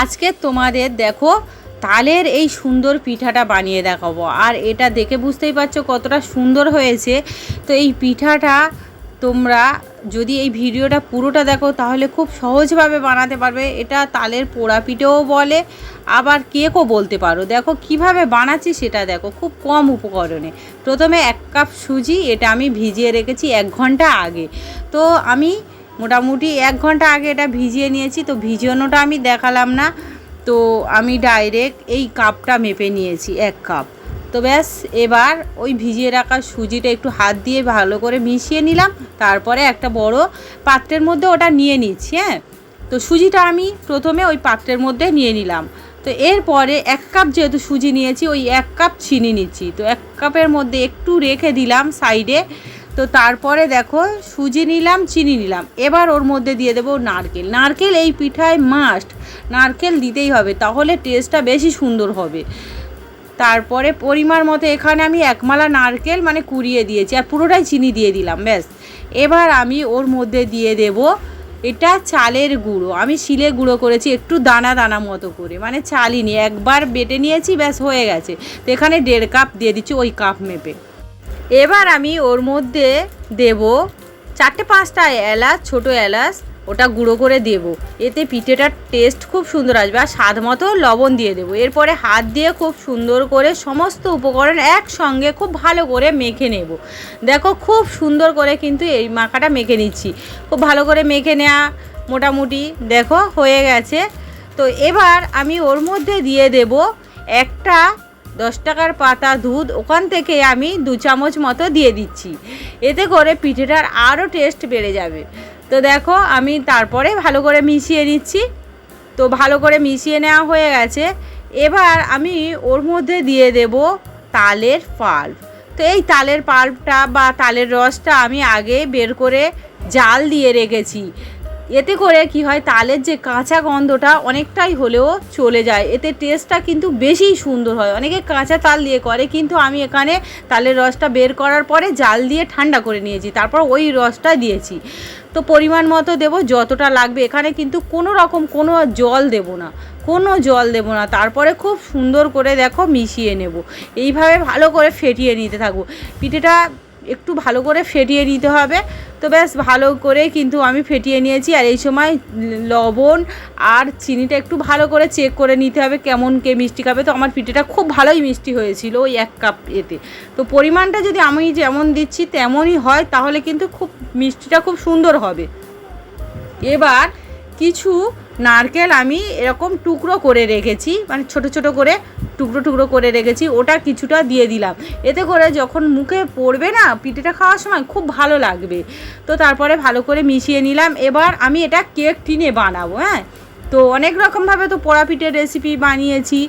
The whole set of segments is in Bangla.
আজকে তোমাদের দেখো তালের এই সুন্দর পিঠাটা বানিয়ে দেখাবো। আর এটা দেখে বুঝতেই পারছ কতটা সুন্দর হয়েছে। তো এই পিঠাটা তোমরা যদি এই ভিডিওটা পুরোটা দেখো তাহলে খুব সহজভাবে বানাতে পারবে। এটা তালের পোড়া পিঠেও বলে, আবার কেকও বলতে পারো। দেখো কীভাবে বানাচ্ছি সেটা দেখো, খুব কম উপকরণে। প্রথমে এক কাপ সুজি, এটা আমি ভিজিয়ে রেখেছি এক ঘণ্টা আগে। তো আমি মোটামুটি এক ঘণ্টা আগে এটা ভিজিয়ে নিয়েছি, তো ভিজানোটা আমি দেখালাম না। তো আমি ডাইরেক্ট এই কাপটা মেপে নিয়েছি, এক কাপ তো ব্যাস, এবার ওই ভিজিয়ে রাখা সুজিটা একটু হাত দিয়ে ভালো করে মিশিয়ে নিলাম, তারপরে একটা বড় পাত্রের মধ্যে ওটা নিয়ে নিচ্ছি হ্যাঁ? তো সুজিটা আমি প্রথমে ওই পাত্রের মধ্যে নিয়ে নিলাম। তো এরপরে এক কাপ যেহেতু সুজি নিয়েছি, ওই এক কাপ চিনি নিচ্ছি। তো এক কাপের মধ্যে একটু রেখে দিলাম সাইডে তো তারপরে দেখো সুজি নিলাম, চিনি নিলাম। এবার ওর মধ্যে দিয়ে দেবো নারকেল। নারকেল এই পিঠায় মাস্ট নারকেল দিতেই হবে, তাহলে টেস্টটা বেশি সুন্দর হবে। তারপরে পরিমাণ মতো এখানে আমি একমালা নারকেল মানে কুড়িয়ে দিয়েছি, আর পুরোটাই চিনি দিয়ে দিলাম, ব্যাস। এবার আমি ওর মধ্যে দিয়ে দেব এটা চালের গুঁড়ো। আমি শিলে গুঁড়ো করেছি, একটু দানা দানা মতো করে। মানে চালিনি একবার বেটে নিয়েছি, ব্যাস হয়ে গেছে। তো এখানে দেড় কাপ দিয়ে দিচ্ছি ওই কাপ মেপে। এবার আমি ওর মধ্যে দেব চারটে পাঁচটা এলাচ, ছোটো এলাচ, ওটা গুঁড়ো করে দেব। এতে পিঠেটার টেস্ট খুব সুন্দর আসবে আর স্বাদ মতো লবণ দিয়ে দেবো। এরপরে হাত দিয়ে খুব সুন্দর করে সমস্ত উপকরণ একসঙ্গে খুব ভালো করে মেখে নেব। দেখো খুব সুন্দর করে কিন্তু এই মাখাটা মেখে নিচ্ছি। খুব ভালো করে মেখে নেওয়া মোটামুটি, দেখো হয়ে গেছে। তো এবার আমি ওর মধ্যে দিয়ে দেব একটা দশ টাকার পাতা দুধ, ওখান থেকে আমি দু চামচ মতো দিয়ে দিচ্ছি। এতে করে পিঠেটার আরও টেস্ট বেড়ে যাবে। তো দেখো, আমি তারপরে ভালো করে মিশিয়ে নিচ্ছি। তো ভালো করে মিশিয়ে নেওয়া হয়ে গেছে। এবার আমি ওর মধ্যে দিয়ে দেব তালের পাল্প তো এই তালের পাল্পটা বা তালের রসটা আমি আগে বের করে জাল দিয়ে রেখেছি। এতে করে কি হয়, তালের যে কাঁচা গন্ধটা অনেকটাই হলেও চলে যায়। এতে টেস্টটা কিন্তু বেশি সুন্দর হয়। অনেকে কাঁচা তাল দিয়ে করে, কিন্তু আমি এখানে তালের রসটা বের করার পরে জাল দিয়ে ঠান্ডা করে নিয়েছি। তারপর ওই রসটা দিয়েছি। তো পরিমাণ মতো দেবো, যতটা লাগবে। এখানে কিন্তু কোনো রকম কোনো জল দেব না। কোনো জল দেবো না। তারপরে খুব সুন্দর করে দেখো মিশিয়ে নেব। এইভাবে ভালো করে ফেটিয়ে নিতে থাকব। পিঠেটা একটু ভালো করে ফেটিয়ে নিতে হবে। তো ব্যাস, ভালো করে কিন্তু আমি ফেটিয়ে নিয়েছি। আর এই সময় লবণ আর চিনিটা একটু ভালো করে চেক করে নিতে হবে কেমন কে মিষ্টি খাবে। তো আমার পিঠেটা খুব ভালোই মিষ্টি হয়েছিল ওই এক কাপ এতে। তো পরিমাণটা যদি আমি যেমন দিচ্ছি তেমনই হয়, তাহলে কিন্তু খুব মিষ্টিটা খুব সুন্দর হবে। এবার কিছু নারকেল আমি এরকম টুকরো করে রেখেছি মানে ছোট ছোট করে টুকরো টুকরো করে রেখেছি, ওটা কিছুটা দিয়ে দিলাম। এতে করে যখন মুখে পড়বে না, পিঠেটা খাওয়ার সময় খুব ভালো লাগবে। তো তারপরে ভালো করে মিশিয়ে নিলাম। এবার আমি এটা কেক টিনে বানাবো হ্যাঁ? তো অনেক রকমভাবে তো পোড়া পিঠের রেসিপি বানিয়েছি।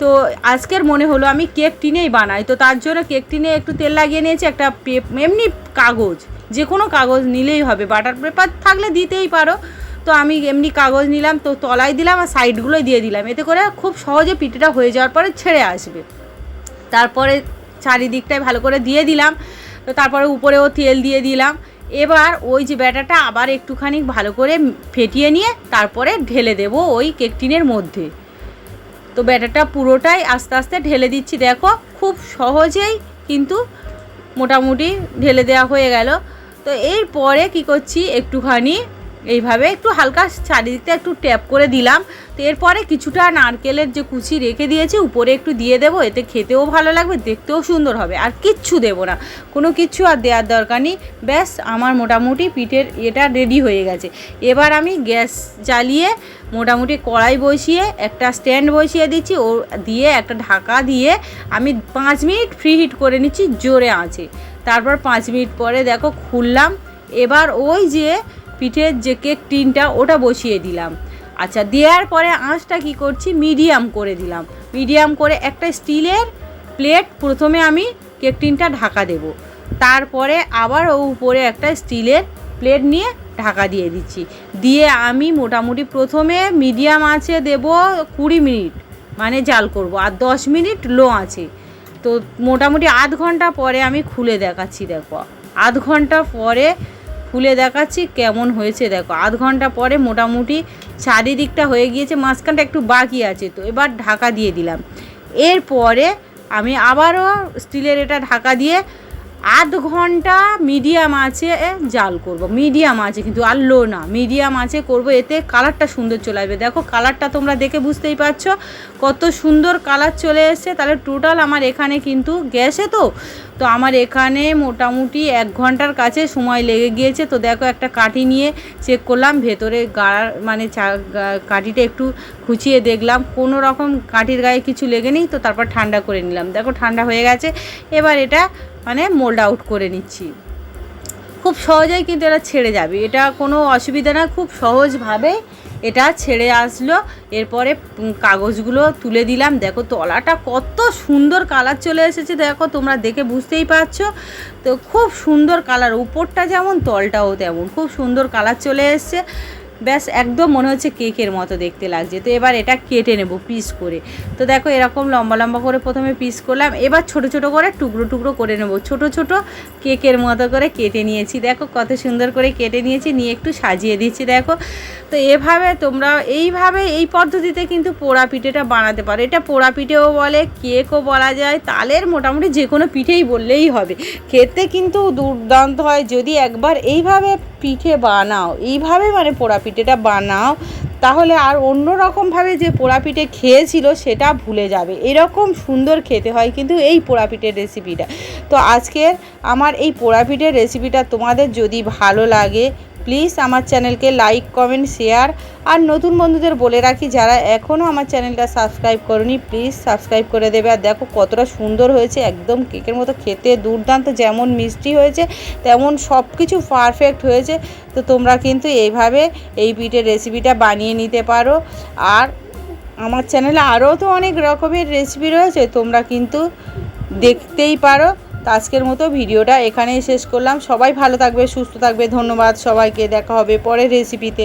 তো আজকের মনে হলো আমি কেক টিনেই বানাই। তো তার জন্য কেক টিনে একটু তেল লাগিয়ে নিয়েছি, একটা এমনি কাগজ যে কোনো কাগজ নিলেই হবে। বাটার পেপার থাকলে দিতেই পারো। তো আমি এমনি কাগজ নিলাম, তো তলায় দিলাম আর সাইডগুলোই দিয়ে দিলাম। এতে করে খুব সহজে পিঠেটা হয়ে যাওয়ার পরে ছেড়ে আসবে। তারপরে চারিদিকটায় ভালো করে দিয়ে দিলাম, তো তারপরে উপরেও তেল দিয়ে দিলাম। এবার ওই যে ব্যাটাটা আবার একটুখানি ভালো করে ফেটিয়ে নিয়ে তারপরে ঢেলে দেব ওই কেক টিনের মধ্যে। তো ব্যাটারটা পুরোটাই আস্তে আস্তে ঢেলে দিচ্ছি। দেখো, খুব সহজেই কিন্তু মোটামুটি ঢেলে দেওয়া হয়ে গেল। তো এরপরে কি করছি, একটুখানি এইভাবে একটু হালকা চারিদিকটা একটু ট্যাপ করে দিলাম। তো এরপরে কিছুটা নারকেলের যে কুচি রেখে দিয়েছি, উপরে একটু দিয়ে দেবো, এতে খেতেও ভালো লাগবে, দেখতেও সুন্দর হবে। আর কিচ্ছু দেবো না, কোনো কিচ্ছু আর দেওয়ার দরকার নেই। ব্যাস, আমার মোটামুটি পিঠের এটা রেডি হয়ে গেছে। এবার আমি গ্যাস জ্বালিয়ে মোটামুটি কড়াই বসিয়ে একটা স্ট্যান্ড বসিয়ে দিচ্ছি। ও দিয়ে একটা ঢাকা দিয়ে আমি পাঁচ মিনিট ফ্রি হিট করে নিচ্ছি জোরে আঁচে। তারপর পাঁচ মিনিট পরে দেখো খুললাম। এবার ওই যে পিঠের যে কেক টিনটা ওটা বসিয়ে দিলাম। আচ্ছা দেওয়ার পরে আঁচটা কি করছি? মিডিয়াম করে দিলাম। মিডিয়াম করে একটা স্টিলের প্লেট প্রথমে আমি কেক টিনটা ঢাকা দেব। তারপরে আবার ও উপরে একটা স্টিলের প্লেট নিয়ে ঢাকা দিয়ে দিচ্ছি। দিয়ে আমি মোটামুটি প্রথমে মিডিয়াম আঁচে দেব কুড়ি মিনিট মানে জাল করব, আর দশ মিনিট লো আছে তো মোটামুটি আধ ঘণ্টা পরে আমি খুলে দেখাচ্ছি, দেখো। আধ ঘণ্টা পরে খুলে দেখাচ্ছি, কেমন হয়েছে দেখো। আধ ঘণ্টা পরে মোটামুটি চারিদিকটা হয়ে গিয়েছে, মাঝখানটা একটু বাকি আছে তো, এবার ঢাকা দিয়ে দিলাম। এরপরে আমি আবারও স্টিলের এটা ঢাকা দিয়ে আধ ঘণ্টা মিডিয়াম আছে জাল করব। মিডিয়াম আছে কিন্তু আর লো না। মিডিয়াম আছে করব, এতে কালারটা সুন্দর চলে আসবে। দেখো, কালারটা তোমরা দেখে বুঝতেই পারছ। কত সুন্দর কালার চলে এসছে। তাহলে টোটাল আমার এখানে কিন্তু গ্যাসে তো? তো আমার এখানে মোটামুটি এক ঘণ্টার কাছে সময় লেগে গিয়েছে। তো দেখো, একটা কাঠি নিয়ে চেক করলাম। ভেতরে গাড়ার মানে কাঠিটা একটু খুঁচিয়ে দেখলাম। কোনো রকম কাঠির গায়ে কিছু লেগে নেই। তো তারপর ঠান্ডা করে নিলাম। দেখো, ঠান্ডা হয়ে গেছে। এবার এটা মানে মোল্ড আউট করে নিচ্ছি। খুব সহজেই কিন্তু এটা ছেড়ে যাবে। এটা কোনো অসুবিধা না, খুব সহজভাবে এটা ছেড়ে আসলো। এরপরে কাগজগুলো তুলে দিলাম। দেখো তলাটা কত সুন্দর কালার চলে এসেছে। দেখো তোমরা দেখে বুঝতেই পারছ। তো খুব সুন্দর কালার উপরটা যেমন, তলটাও তেমন। খুব সুন্দর কালার চলে এসছে। ব্যাস, একদম মনে হচ্ছে কেকের মতো দেখতে লাগছে। তো এবার এটা কেটে নেব পিস করে। তো দেখো এরকম লম্বা লম্বা করে প্রথমে পিস করলাম। এবার ছোট ছোট করে টুকরো টুকরো করে নেব। ছোট ছোট কেকের মতো করে কেটে নিয়েছি। দেখো কত সুন্দর করে কেটে নিয়েছি। নিয়ে একটু সাজিয়ে দিচ্ছি, দেখো। তো এভাবে তোমরা এইভাবে এই পদ্ধতিতে কিন্তু পোড়া পিঠেটা বানাতে পারো। এটা পোড়া পিঠেও বলে, কেকও বলা যায়। তালের মোটামুটি যে কোনো পিঠেই বললেই হবে। খেতে কিন্তু দুর্দান্ত হয়। যদি একবার এইভাবে পিঠে বানাও, এইভাবে মানে পোড়া পিঠেটা বানাও, তাহলে আর অন্য রকমভাবে যে পোড়া পিঠে খেয়েছিল সেটা ভুলে যাবে। এরকম সুন্দর খেতে হয় কিন্তু এই পোড়া পিঠের রেসিপিটা তো আজকে আমার এই পোড়া পিঠের রেসিপিটা তোমাদের যদি ভালো লাগে প্লিজ আমার চ্যানেলকে লাইক, কমেন্ট, শেয়ার আর নতুন বন্ধুদের বলে রাখি, যারা এখনও আমার চ্যানেলটা সাবস্ক্রাইব করনি, প্লিজ সাবস্ক্রাইব করে দেবে। আর দেখো কতটা সুন্দর হয়েছে, একদম কেকের মতো খেতে দুর্দান্ত, যেমন মিষ্টি হয়েছে, তেমন সব কিছু পারফেক্ট হয়েছে। তো তোমরা কিন্তু এইভাবে এই পিঠের রেসিপিটা বানিয়ে নিতে পারো। আর আমার চ্যানেলে আরও তো অনেক রকমের রেসিপি রয়েছে, তোমরা কিন্তু দেখতেই পারো। তো আজকের মতো ভিডিওটা এখানেই শেষ করলাম। সবাই ভালো থাকবে, সুস্থ থাকবে। ধন্যবাদ সবাইকে। দেখা হবে পরের রেসিপিতে